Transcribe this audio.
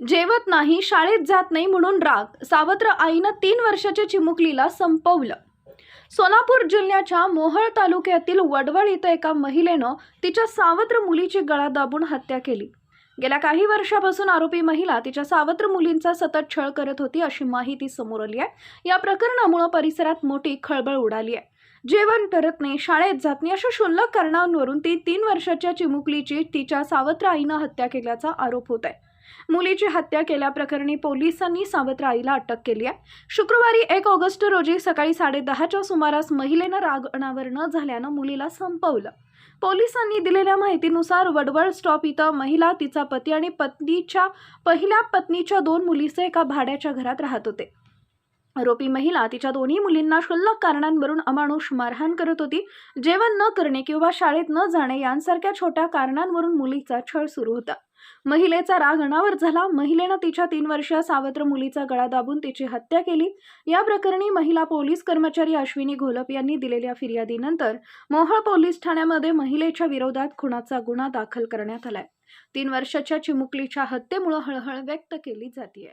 जेवत नाही शाळेत जात नाही म्हणून राग. सावत्र आईनं तीन वर्षाच्या चिमुकलीला संपवलं. सोलापूर जिल्ह्याच्या मोहळ तालुक्यातील वडवळ इथं एका महिलेनं तिच्या सावत्र मुलीची गळा दाबून हत्या केली. गेल्या काही वर्षापासून आरोपी महिला तिच्या सावत्र मुलींचा सतत छळ करत होती अशी माहिती समोर आली आहे. या प्रकरणामुळे परिसरात मोठी खळबळ उडाली आहे. जेवण करत नाही शाळेत जात नाही अशा क्षुल्लक कारणांवरून ती तीन वर्षाच्या चिमुकलीची तिच्या सावत्र आईनं हत्या केल्याचा आरोप होत आहे. मुलीची हत्या केल्याप्रकरणी पोलिसांनी सावत्र आईला अटक केली आहे. शुक्रवारी एक ऑगस्ट रोजी सकाळी साडेदहाच्या सुमारास महिलेनं राग अनावर न झाल्यानं मुलीला संपवलं. पोलिसांनी दिलेल्या माहितीनुसार वडवळ स्टॉप इथं महिला तिचा पती आणि पत्नीच्या पहिल्या पत्नीच्या दोन मुलीचे एका भाड्याच्या घरात राहत होते. आरोपी महिला तिच्या दोन्ही मुलींना क्षुल्लक कारणांवरून अमानुष मारहाण करत होती. जेवण न करणे किंवा शाळेत न जाणे यांसारख्या छोट्या कारणांवरून मुलीचा छळ सुरू होता. महिलेचा राग अनावर झाला. महिलेनं तिच्या तीन वर्षीय सावत्र मुलीचा गळा दाबून तिची हत्या केली. या प्रकरणी महिला पोलीस कर्मचारी अश्विनी घोलप यांनी दिलेल्या फिर्यादीनंतर मोहळ पोलीस ठाण्यामध्ये महिलेच्या विरोधात खुनाचा गुन्हा दाखल करण्यात आलाय. तीन वर्षाच्या चिमुकलीच्या हत्येमुळे हळहळ व्यक्त केली जाते